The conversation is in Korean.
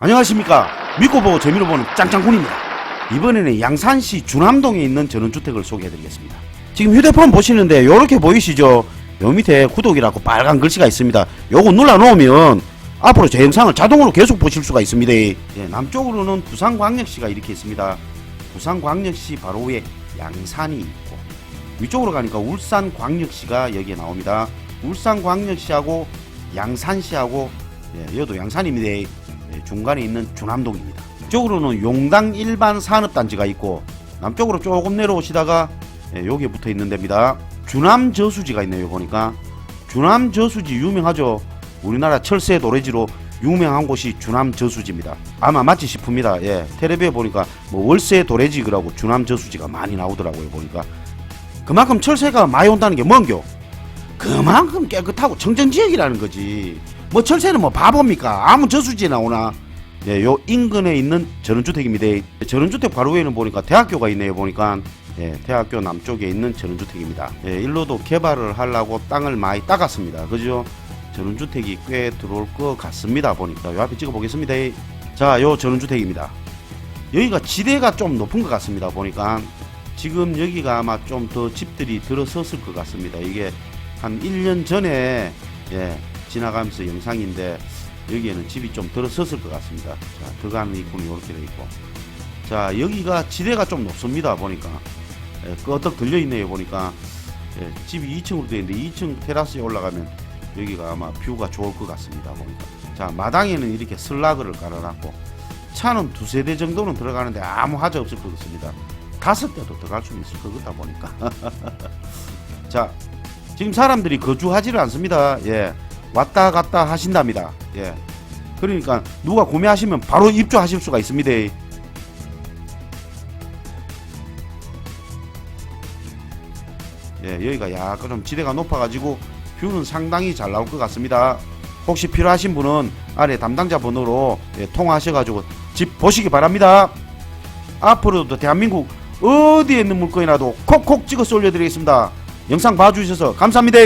안녕하십니까. 믿고 보고 재미로 보는 짱짱군입니다. 이번에는 양산시 주남동에 있는 전원주택을 소개해드리겠습니다. 지금 휴대폰 보시는데 이렇게 보이시죠? 요 밑에 구독이라고 빨간 글씨가 있습니다. 요거 눌러 놓으면 앞으로 제 영상을 자동으로 계속 보실 수가 있습니다. 예, 남쪽으로는 부산광역시가 이렇게 있습니다. 부산광역시 바로 위에 양산이 있고 위쪽으로 가니까 울산광역시가 여기에 나옵니다. 울산광역시하고 양산시하고 예, 여도 양산입니다. 예, 중간에 있는 주남동입니다. 이쪽으로는 용당 일반 산업단지가 있고 남쪽으로 조금 내려오시다가 예, 여기에 붙어 있는 데입니다. 주남 저수지가 있네요. 보니까 주남 저수지 유명하죠. 우리나라 철새 도래지로 유명한 곳이 주남 저수지입니다. 아마 맞지 싶습니다. 예, 텔레비에 보니까 뭐 월세 도래지 그라고 주남 저수지가 많이 나오더라고요. 보니까 그만큼 철새가 많이 온다는 게 뭔겨? 그만큼 깨끗하고 청정 지역이라는 거지. 뭐 철새는 뭐 바보입니까? 아무 저수지에 나오나? 예, 요 인근에 있는 전원주택입니다. 전원주택 바로 위에는 보니까 대학교가 있네요. 보니까 예, 대학교 남쪽에 있는 전원주택입니다. 예, 일로도 개발을 하려고 땅을 많이 따갔습니다. 그죠? 전원주택이 꽤 들어올 것 같습니다. 보니까 요 앞에 찍어보겠습니다. 자, 요 전원주택입니다. 여기가 지대가 좀 높은 것 같습니다. 보니까 지금 여기가 아마 좀 더 집들이 들어섰을 것 같습니다. 이게 한 1년 전에 예, 지나가면서 영상인데 여기에는 집이 좀 들어섰을 것 같습니다. 자, 들어가는 입구는 이렇게 되어 있고. 자, 여기가 지대가 좀 높습니다. 보니까. 예, 끄덕 들려있네요. 보니까. 예, 집이 2층으로 되어 있는데 2층 테라스에 올라가면 여기가 아마 뷰가 좋을 것 같습니다. 보니까. 자, 마당에는 이렇게 슬라그를 깔아놨고 차는 두세 대 정도는 들어가는데 아무 하자 없을 것 같습니다. 다섯 대도 들어갈 수 있을 것 같다 보니까. 자, 지금 사람들이 거주하지를 않습니다. 예. 왔다 갔다 하신답니다. 예. 그러니까 누가 구매하시면 바로 입주하실 수가 있습니다. 예, 여기가 약간 좀 지대가 높아가지고 뷰는 상당히 잘 나올 것 같습니다. 혹시 필요하신 분은 아래 담당자 번호로 예, 통화하셔가지고 집 보시기 바랍니다. 앞으로도 대한민국 어디에 있는 물건이라도 콕콕 찍어서 올려드리겠습니다. 영상 봐주셔서 감사합니다.